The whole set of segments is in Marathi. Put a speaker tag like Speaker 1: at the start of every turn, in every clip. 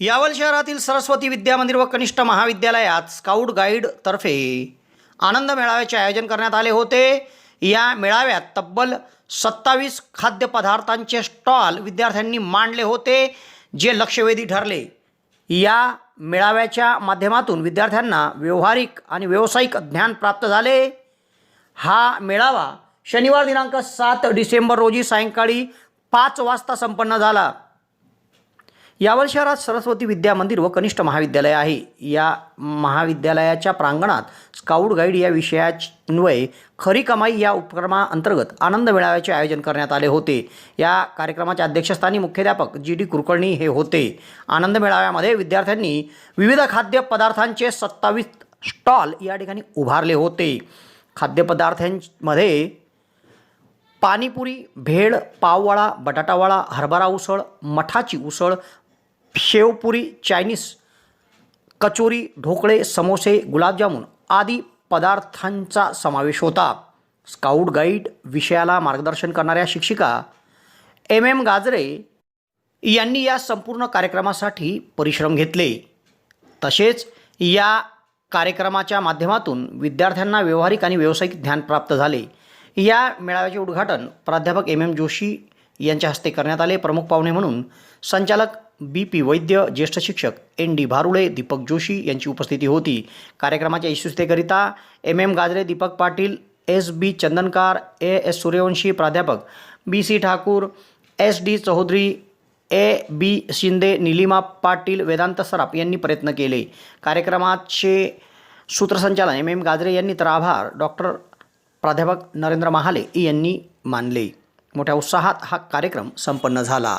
Speaker 1: यावल शहरातील सरस्वती विद्या मंदिर व कनिष्ठ महाविद्यालयात स्काउट गाईडतर्फे आनंद मेळाव्याचे आयोजन करण्यात आले होते. या मेळाव्यात तब्बल सत्तावीस खाद्यपदार्थांचे स्टॉल विद्यार्थ्यांनी मांडले होते जे लक्षवेधी ठरले. या मेळाव्याच्या माध्यमातून विद्यार्थ्यांना व्यावहारिक आणि व्यावसायिक ज्ञान प्राप्त झाले. हा मेळावा शनिवार दिनांक सात डिसेंबर रोजी सायंकाळी पाच वाजता संपन्न झाला. यावल शहरात सरस्वती विद्या मंदिर व कनिष्ठ महाविद्यालय आहे. या महाविद्यालयाच्या प्रांगणात स्काउट गाईड या विषयान्वये खरी कमाई या उपक्रमाअंतर्गत आनंद मेळाव्याचे आयोजन करण्यात आले होते. या कार्यक्रमाच्या अध्यक्षस्थानी मुख्याध्यापक जी डी कुलकर्णी हे होते. आनंद मेळाव्यामध्ये विद्यार्थ्यांनी विविध खाद्यपदार्थांचे सत्तावीस स्टॉल या ठिकाणी उभारले होते. खाद्यपदार्थांमध्ये पाणीपुरी भेळ पाववडा बटाटावडा हरभरा उसळ मठाची उसळ शेवपुरी चायनीज कचोरी ढोकळे समोसे गुलाबजामुन आदी पदार्थांचा समावेश होता. स्काउट गाईड विषयाला मार्गदर्शन करणाऱ्या शिक्षिका एम एम गाजरे यांनी या संपूर्ण कार्यक्रमासाठी परिश्रम घेतले. तसेच या कार्यक्रमाच्या माध्यमातून विद्यार्थ्यांना व्यावहारिक आणि व्यावसायिक ज्ञान प्राप्त झाले. या मेळाव्याचे उद्घाटन प्राध्यापक एम एम जोशी यांच्या हस्ते करण्यात आले. प्रमुख पाहुणे म्हणून संचालक बी पी वैद्य ज्येष्ठ शिक्षक एन डी भारुळे दीपक जोशी यांची उपस्थिती होती. कार्यक्रमाच्या यशस्वीतेकरिता M M Gajare Deepak Patil S B Chandankar A S Suryavanshi प्राध्यापक B C Thakur S D Chaudhari A B Shinde Nilima Patil Vedant Saraf यांनी प्रयत्न केले. कार्यक्रमाचे सूत्रसंचालन एम एम गाजरे यांनी तर आभार. डॉक्टर प्राध्यापक नरेंद्र महाले यांनी मानले. मोठ्या उत्साहात हा कार्यक्रम संपन्न झाला.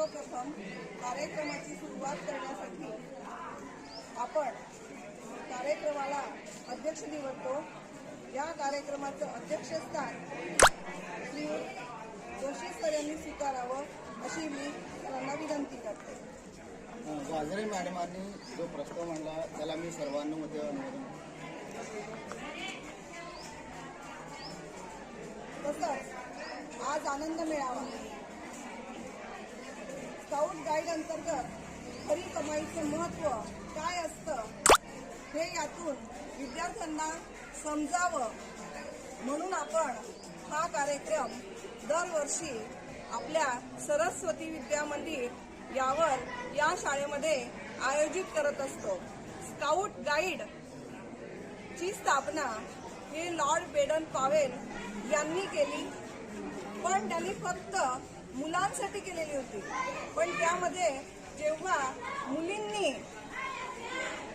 Speaker 2: सर्वप्रथम कार्यक्रमाची सुरुवात करण्यासाठी आपण कार्यक्रमाला अध्यक्ष निवडतो. या कार्यक्रमाचं अध्यक्षस्थान श्री जोशी सर यांनी स्वीकारावं अशी मी त्यांना विनंती करते.
Speaker 3: गाजरे मॅडमांनी जो प्रस्ताव मांडला त्याला मी सर्वांमध्ये अनुमोदन
Speaker 2: तसंच आज आनंद मेळावा. स्काउट गाईड अंतर्गत खरी कमाईचं महत्त्व काय असतं हे यातून विद्यार्थ्यांना समजावं. म्हणून आपण हा कार्यक्रम दरवर्षी आपल्या सरस्वती विद्या मंदिर यावर या शाळेमध्ये आयोजित करत असतो. स्काउट गाईड ची स्थापना हे लॉर्ड बेडन पावेल यांनी केली. पण त्यांनी फक्त मुलांसाठी केलेली होती. पण त्यामध्ये जेव्हा मुलींनी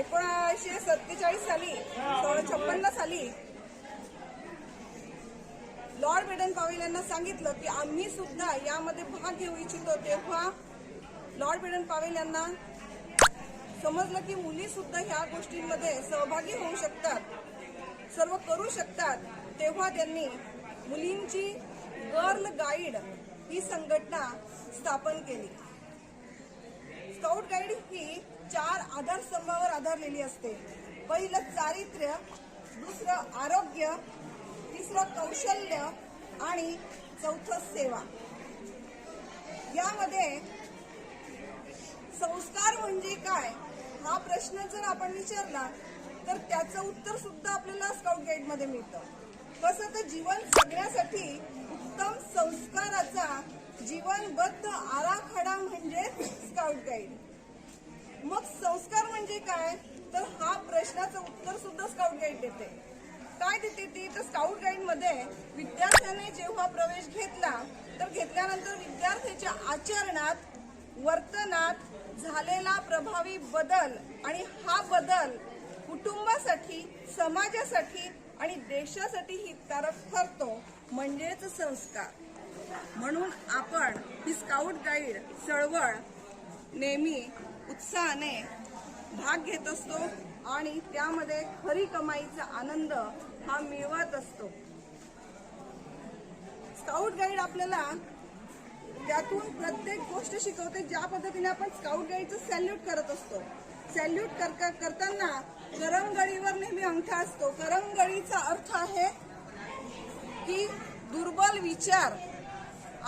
Speaker 2: एकोणीसशे सत्तेचाळीस साली छप्पन्न साली लॉर्ड बेडन पावेल यांना सांगितलं की आम्ही सुद्धा यामध्ये भाग घेऊ इच्छितो. तेव्हा लॉर्ड बेडन पावेल यांना समजलं की मुली सुद्धा ह्या गोष्टींमध्ये सहभागी होऊ शकतात सर्व करू शकतात. तेव्हा त्यांनी मुलींची गर्ल गाईड ही संघटना स्थापन केली. स्काउट गाईड ही चार आधारस्तंभावर आधारलेली असते. पहिलं चारित्र्य दुसरं आरोग्य तिसरं कौशल्य आणि चौथं सेवा. यामध्ये संस्कार म्हणजे काय? हा प्रश्न जर आपण विचारला तर त्याचं उत्तर सुद्धा आपल्याला स्काउट गाईडमध्ये मिळतं. कसं तर जीवन जगण्यासाठी उत्तम संस्काराचा जीवनबद्ध आराखडा म्हणजे स्काउट गाईड मग संस्कार म्हणजे काय? तर हा प्रश्नाचं उत्तर सुद्धा स्काउट गाईड देते. काय देते ती? तर स्काउट गाईडमध्ये विद्यार्थ्याने जेव्हा प्रवेश घेतला तर घेतल्यानंतर विद्यार्थ्याच्या आचरणात वर्तनात झालेला प्रभावी बदल आणि हा बदल कुटुंबासाठी समाजासाठी आणि देशासाठी हितकारक ठरतो म्हणजेच संस्कार. म्हणून आपण ही स्काउट गाईड चळवळ नेहमी उत्साहाने भाग घेत असतो आणि त्यामध्ये खरी कमाईचा आनंद हा मिळवत असतो. स्काउट गाईड आपल्याला त्यातून प्रत्येक गोष्ट शिकवते ज्या पद्धतीने आपण स्काउट गाईडचं सॅल्यूट करत असतो. सॅल्यूट कर कर- करताना करंगळीवर नेहमी अंगठा असतो. करंगळीचा अर्थ आहे की दुर्बल विचार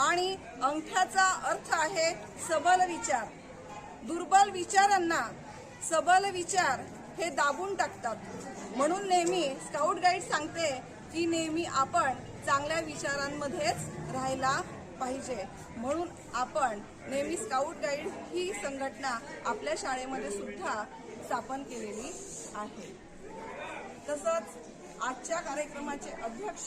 Speaker 2: आणि अंगठ्याचा अर्थ आहे सबल विचार. दुर्बल विचारांना सबल विचार हे दाबून टाकतात. म्हणून नेहमी स्काउट गाईड सांगते की नेहमी आपण चांगल्या विचारांमध्येच राहायला पाहिजे. म्हणून आपण नेहमी स्काउट गाईड ही संघटना आपल्या शाळेमध्ये सुद्धा स्थापन केलेली आहे. तसंच आजच्या कार्यक्रमाचे अध्यक्ष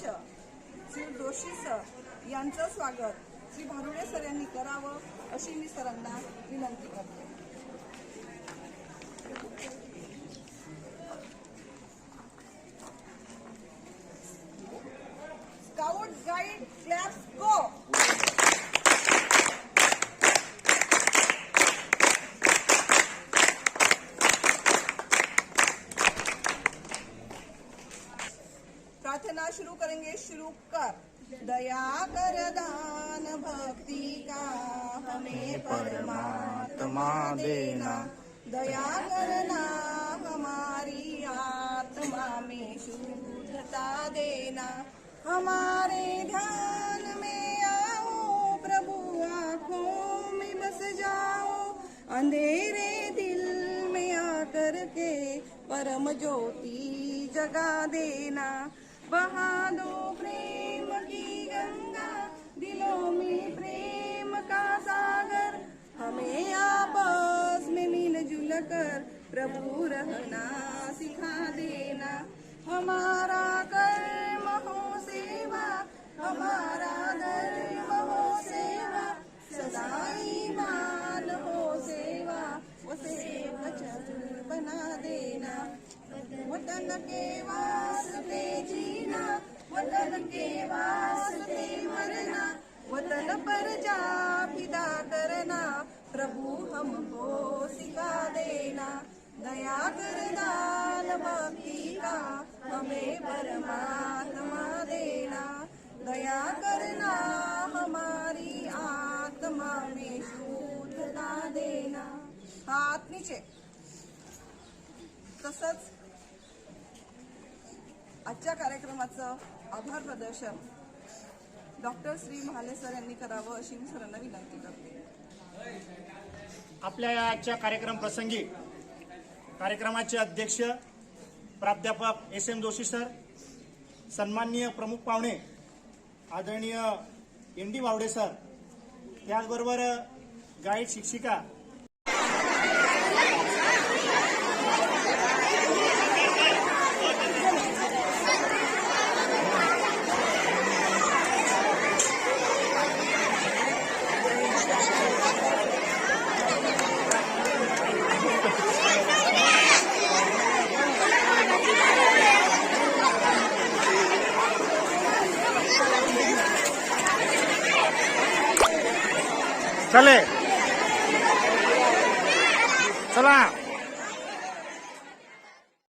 Speaker 2: श्री जोशी सर यांचं स्वागत श्री भारुडे सर यांनी करावं अशी मी सरांना विनंती करते. प्रार्थना शुरू करेंगे शुरू कर। दया कर दान भक्ति का हमें परमात्मा देना। दया करना हमारी आत्मा में शुद्धता देना। हमारे ध्यान में आओ प्रभु आँखों में बस जाओ। अंधेरे दिल में आकर के परम ज्योति जगा देना। बहा दो प्रेम की गंगा, दिलों में प्रेम का सागर। हमें आपस में मिलजुल कर प्रभु रहना सिखा देना। हमारा कर्म हो सेवा, हमारा धर्म हो सेवा। सदा ईमान हो सेवा वो सेवक चल बना देना। वतन के भक्ति का हमें परमात्मा देना। दया करना हमारी आत्मा में शुद्धता देना। हात नीचे। तसंच आजच्या कार्यक्रमाचं आभार प्रदर्शन डॉक्टर श्री महाले सर यांनी करावं अशी मी सरांना विनंती करते.
Speaker 4: आपल्या या आजच्या कार्यक्रम प्रसंगी कार्यक्रमाचे अध्यक्ष प्राध्यापक एस एम जोशी सर सन्माननीय प्रमुख पाहुणे आदरणीय एन डी वावडे सर त्याचबरोबर गाईड शिक्षिका चले चला